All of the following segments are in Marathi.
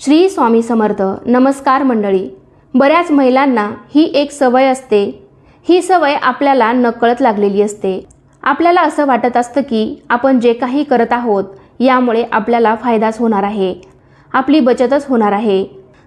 श्री स्वामी समर्थ नमस्कार मंडळी. बऱ्याच महिलांना ही एक सवय असते. ही सवय आपल्याला नकळत लागलेली असते. आपल्याला असं वाटत असतं की आपण जे काही करत आहोत यामुळे आपल्याला फायदाच होणार आहे. आपली बचतच होणार आहे.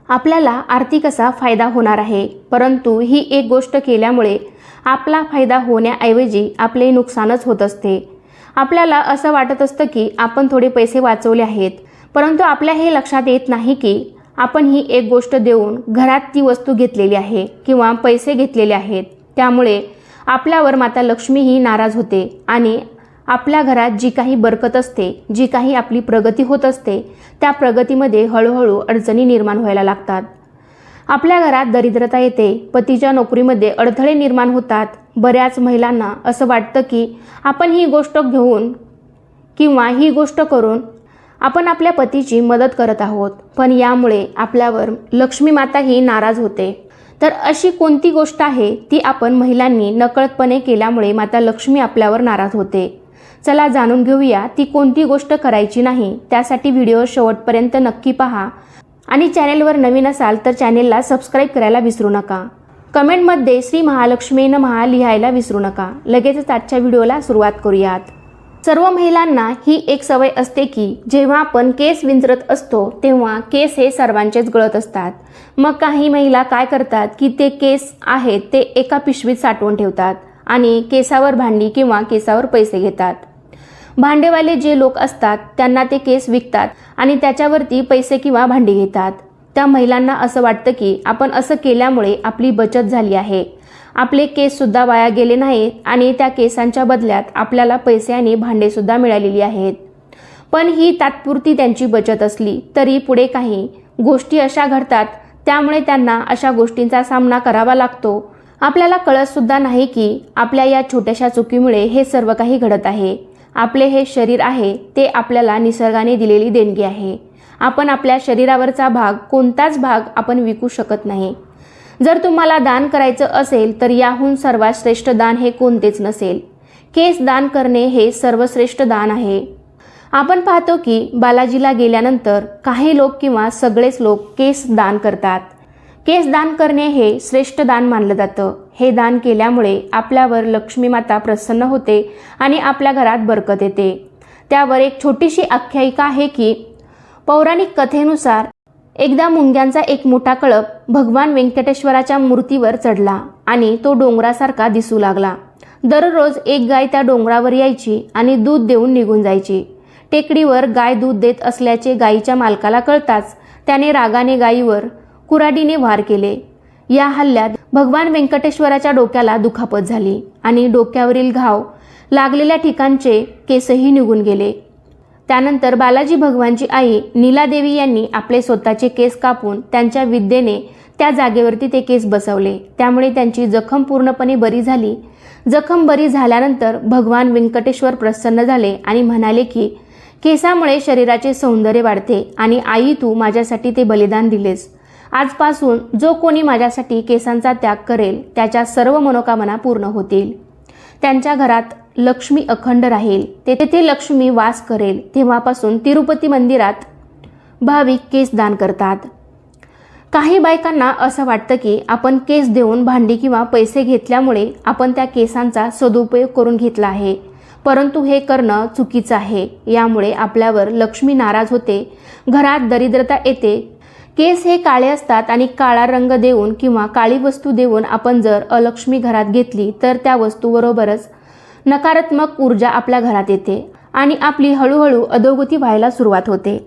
आपल्याला आर्थिक असा फायदा होणार आहे. परंतु ही एक गोष्ट केल्यामुळे आपला फायदा होण्याऐवजी आपले नुकसानच होत असते. आपल्याला असं वाटत असतं की आपण थोडे पैसे वाचवले आहेत. परंतु आपल्या हे लक्षात येत नाही की आपण ही एक गोष्ट देऊन घरात ती वस्तू घेतलेली आहे किंवा पैसे घेतलेले आहेत. त्यामुळे आपल्यावर माता लक्ष्मी ही नाराज होते आणि आपल्या घरात जी काही बरकत असते जी काही आपली प्रगती होत असते त्या प्रगतीमध्ये हळूहळू अडचणी निर्माण व्हायला लागतात. आपल्या घरात दरिद्रता येते पतीच्या नोकरीमध्ये अडथळे निर्माण होतात. बऱ्याच महिलांना असं वाटतं की आपण ही गोष्ट घेऊन किंवा ही गोष्ट करून आपण आपल्या पतीची मदत करत आहोत. पण यामुळे आपल्यावर लक्ष्मी माता ही नाराज होते. तर अशी कोणती गोष्ट आहे ती आपण महिलांनी नकळतपणे केल्यामुळे माता लक्ष्मी आपल्यावर नाराज होते? चला जाणून घेऊया ती कोणती गोष्ट करायची नाही त्यासाठी व्हिडिओ शेवटपर्यंत नक्की पहा. आणि चॅनेलवर नवीन असाल तर चॅनेलला सबस्क्राईब करायला विसरू नका. कमेंटमध्ये श्री महालक्ष्मी महा लिहायला विसरू नका. लगेचच आजच्या व्हिडिओला सुरुवात करूयात. सर्व महिलांना ही एक सवय असते की जेव्हा आपण केस विंचरत असतो तेव्हा केस हे सर्वांचेच गळत असतात. मग काही महिला काय करतात की ते केस आहेत ते एका पिशवीत साठवून ठेवतात आणि केसावर भांडी किंवा केसावर पैसे घेतात. भांडेवाले जे लोक असतात त्यांना ते केस विकतात आणि त्याच्यावरती पैसे किंवा भांडी घेतात. त्या महिलांना असं वाटतं की आपण असं केल्यामुळे आपली बचत झाली आहे. आपले केससुद्धा वाया गेले नाहीत आणि त्या केसांच्या बदल्यात आपल्याला पैसे आणि भांडेसुद्धा मिळालेली आहेत. पण ही तात्पुरती त्यांची बचत असली तरी पुढे काही गोष्टी अशा घडतात त्यामुळे त्यांना अशा गोष्टींचा सामना करावा लागतो. आपल्याला कळतसुद्धा नाही की आपल्या या छोट्याशा चुकीमुळे हे सर्व काही घडत आहे. आपले हे शरीर आहे ते आपल्याला निसर्गाने दिलेली देणगी आहे. आपण आपल्या शरीरावरचा भाग कोणताच भाग आपण विकू शकत नाही. जर तुम्हाला दान करायचं असेल तर याहून सर्वात श्रेष्ठ दान हे कोणतेच नसेल. केस दान करणे हे सर्वश्रेष्ठ दान आहे. आपण पाहतो की बालाजीला गेल्यानंतर काही लोक किंवा सगळेच लोक केस दान करतात. केस दान करणे हे श्रेष्ठ दान मानलं जातं. हे दान केल्यामुळे आपल्यावर लक्ष्मी माता प्रसन्न होते आणि आपल्या घरात बरकत येते. त्यावर एक छोटीशी आख्यायिका आहे की पौराणिक कथेनुसार एकदा मुंग्यांचा एक मोठा कळप भगवान व्यंकटेश्वराच्या मूर्तीवर चढला आणि तो डोंगरासारखा दिसू लागला. दररोज एक गाय त्या डोंगरावर यायची आणि दूध देऊन निघून जायची. टेकडीवर गाय दूध देत असल्याचे गायीच्या मालकाला कळताच त्याने रागाने गायीवर कुराडीने वार केले. या हल्ल्यात भगवान व्यंकटेश्वराच्या डोक्याला दुखापत झाली आणि डोक्यावरील घाव लागलेल्या ठिकाणचे केसही निघून गेले. त्यानंतर बालाजी भगवानची आई नीलादेवी यांनी आपले स्वतःचे केस कापून त्यांच्या विद्येने त्या जागेवरती ते केस बसवले. त्यामुळे त्यांची जखम पूर्णपणे बरी झाली. जखम बरी झाल्यानंतर भगवान व्यंकटेश्वर प्रसन्न झाले आणि म्हणाले की केसामुळे शरीराचे सौंदर्य वाढते आणि आई तू माझ्यासाठी ते बलिदान दिलेस. आजपासून जो कोणी माझ्यासाठी केसांचा त्याग करेल त्याच्या सर्व मनोकामना पूर्ण होतील. त्यांच्या घरात लक्ष्मी अखंड राहील. तेथे लक्ष्मी वास करेल. तेव्हापासून तिरुपती मंदिरात भाविक केस दान करतात. काही बायकांना असं वाटतं की आपण केस देऊन भांडी किंवा पैसे घेतल्यामुळे आपण त्या केसांचा सदुपयोग करून घेतला आहे. परंतु हे करणं चुकीचं आहे. यामुळे आपल्यावर लक्ष्मी नाराज होते. घरात दरिद्रता येते. केस हे काळे असतात आणि काळा रंग देऊन किंवा काळी वस्तू देऊन आपण जर अलक्ष्मी घरात घेतली तर त्या वस्तूबरोबरच नकारात्मक ऊर्जा आपल्या घरात येते आणि आपली हळूहळू अधोगती व्हायला सुरुवात होते.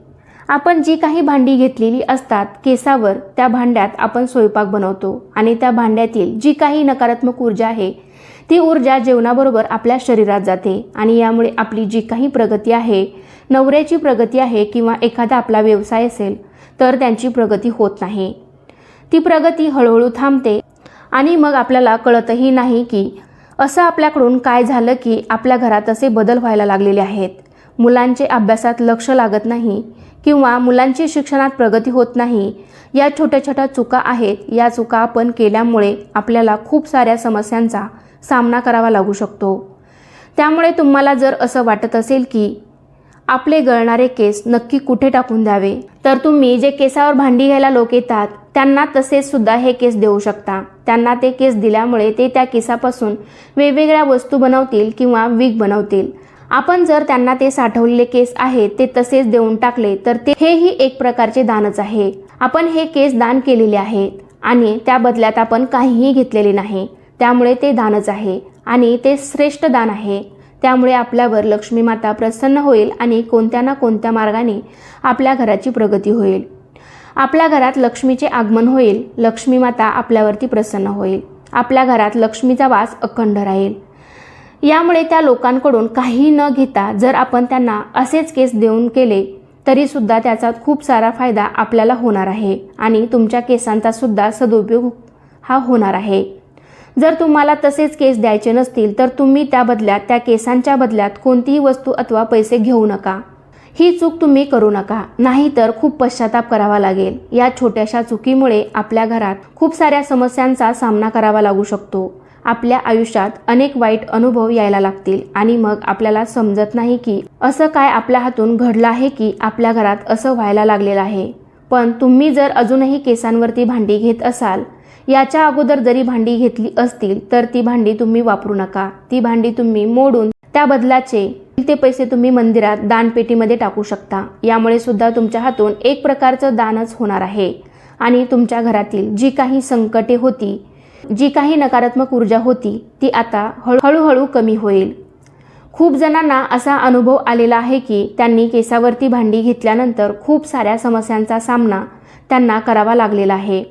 आपण जी काही भांडी घेतलेली असतात केसावर त्या भांड्यात आपण स्वयंपाक बनवतो आणि त्या भांड्यातील जी काही नकारात्मक ऊर्जा आहे ती ऊर्जा जेवणाबरोबर आपल्या शरीरात जाते आणि यामुळे आपली जी काही प्रगती आहे नवऱ्याची प्रगती आहे किंवा एखादा आपला व्यवसाय असेल तर त्यांची प्रगती होत नाही. ती प्रगती हळूहळू थांबते आणि मग आपल्याला कळतही नाही की असं आपल्याकडून काय झालं की आपल्या घरात असे बदल व्हायला लागलेले आहेत? मुलांचे अभ्यासात लक्ष लागत नाही किंवा मुलांची शिक्षणात प्रगती होत नाही या छोट्या छोट्या चुका आहेत या चुका आपण केल्यामुळे आपल्याला खूप साऱ्या समस्यांचा सामना करावा लागू शकतो. त्यामुळे तुम्हाला जर असं वाटत असेल की आपले गळणारे केस नक्की कुठे टाकून द्यावे तर तुम्ही जे केसावर भांडी घ्यायला लोक येतात त्यांना तसेच सुद्धा हे केस देऊ शकता. त्यांना ते केस दिल्यामुळे ते त्या केसापासून वेगवेगळ्या वस्तू बनवतील किंवा वीक बनवतील. आपण जर त्यांना ते साठवलेले केस आहेत ते तसेच देऊन टाकले तर ते हेही एक प्रकारचे दानच आहे. आपण हे केस दान केलेले आहेत आणि त्या बदल्यात आपण काहीही घेतलेले नाही. त्यामुळे ते दानच आहे आणि ते श्रेष्ठ दान आहे. त्यामुळे आपल्यावर लक्ष्मी माता प्रसन्न होईल आणि कोणत्या ना कोणत्या मार्गाने आपल्या घराची प्रगती होईल. आपल्या घरात लक्ष्मीचे आगमन होईल. लक्ष्मी माता आपल्यावरती प्रसन्न होईल. आपल्या घरात लक्ष्मीचा वास अखंड राहील. यामुळे त्या लोकांकडून काही न घेता जर आपण त्यांना असेच केस देऊन केले तरीसुद्धा त्याचा खूप सारा फायदा आपल्याला होणार आहे आणि तुमच्या केसांचा सुद्धा सदुपयोग हा होणार आहे. जर तुम्हाला तसेच केस द्यायचे नसतील तर तुम्ही त्या बदल्यात त्या केसांच्या बदल्यात कोणतीही वस्तू अथवा पैसे घेऊ नका. ही चूक तुम्ही करू नका. नाहीतर खूप पश्चाताप करावा लागेल. या छोट्याशा चुकीमुळे आपल्या घरात खूप साऱ्या समस्यांचा सामना करावा लागू शकतो. आपल्या आयुष्यात अनेक वाईट अनुभव यायला लागतील आणि मग आपल्याला समजत नाही की असं काय आपल्या हातून घडलं आहे की आपल्या घरात असं व्हायला लागलेलं आहे. पण तुम्ही जर अजूनही केसांवरती भांडी घेत असाल याच्या अगोदर जरी भांडी घेतली असतील तर ती भांडी तुम्ही वापरू नका. ती भांडी तुम्ही मोडून त्या बदलाचे ते पैसे तुम्ही मंदिरात दानपेटीमध्ये टाकू शकता. यामुळे सुद्धा तुमच्या हातून एक प्रकारचं दानच होणार आहे. आणि तुमच्या घरातील जी काही संकटे होती जी काही नकारात्मक ऊर्जा होती ती आता हळू हळूहळू कमी होईल. खूप जणांना असा अनुभव आलेला आहे की त्यांनी केसावरती भांडी घेतल्यानंतर खूप साऱ्या समस्यांचा सामना त्यांना करावा लागलेला आहे.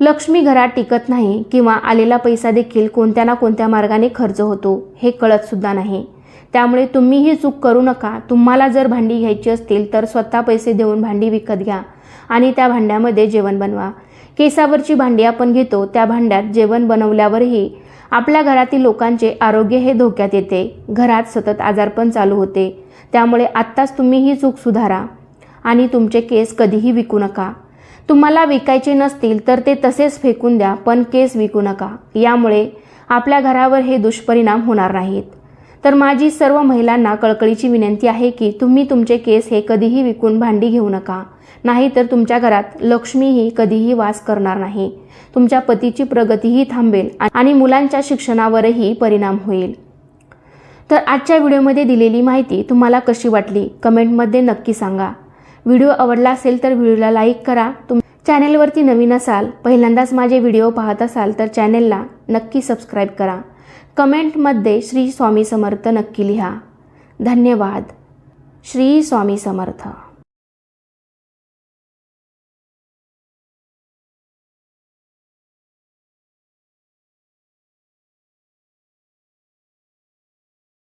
लक्ष्मी घरात टिकत नाही किंवा आलेला पैसा देखील कोणत्या ना कोणत्या मार्गाने खर्च होतो हे कळतसुद्धा नाही. त्यामुळे तुम्ही ही चूक करू नका. तुम्हाला जर भांडी घ्यायची असतील तर स्वतः पैसे देऊन भांडी विकत घ्या आणि त्या भांड्यामध्ये जेवण बनवा. केसावरची भांडी आपण घेतो त्या भांड्यात जेवण बनवल्यावरही आपल्या घरातील लोकांचे आरोग्य हे धोक्यात येते. घरात सतत आजारपण चालू होते. त्यामुळे आत्ताच तुम्ही ही चूक सुधारा आणि तुमचे केस कधीही विकू नका. तुम्हाला विकायचे नसतील तर ते तसेच फेकून द्या पण केस विकू नका. यामुळे आपल्या घरावर हे दुष्परिणाम होणार नाहीत. तर माझी सर्व महिलांना कळकळीची विनंती आहे की तुम्ही तुमचे केस हे कधीही विकून भांडी घेऊ नका. नाहीतर तुमच्या घरात लक्ष्मीही कधीही वास करणार नाही. तुमच्या पतीची प्रगतीही थांबेल आणि मुलांच्या शिक्षणावरही परिणाम होईल. तर आजच्या व्हिडिओमध्ये दिलेली माहिती तुम्हाला कशी वाटली? कमेंटमध्ये नक्की सांगा. व्हिडिओ आवडला असेल तर व्हिडिओला लाईक करा. तुम चॅनेलवरती नवीन असाल पहिल्यांदाच माझे व्हिडिओ पाहत असाल तर चॅनेलला नक्की सबस्क्राईब करा. कमेंटमध्ये श्री स्वामी समर्थ नक्की लिहा. धन्यवाद. श्री स्वामी समर्थ.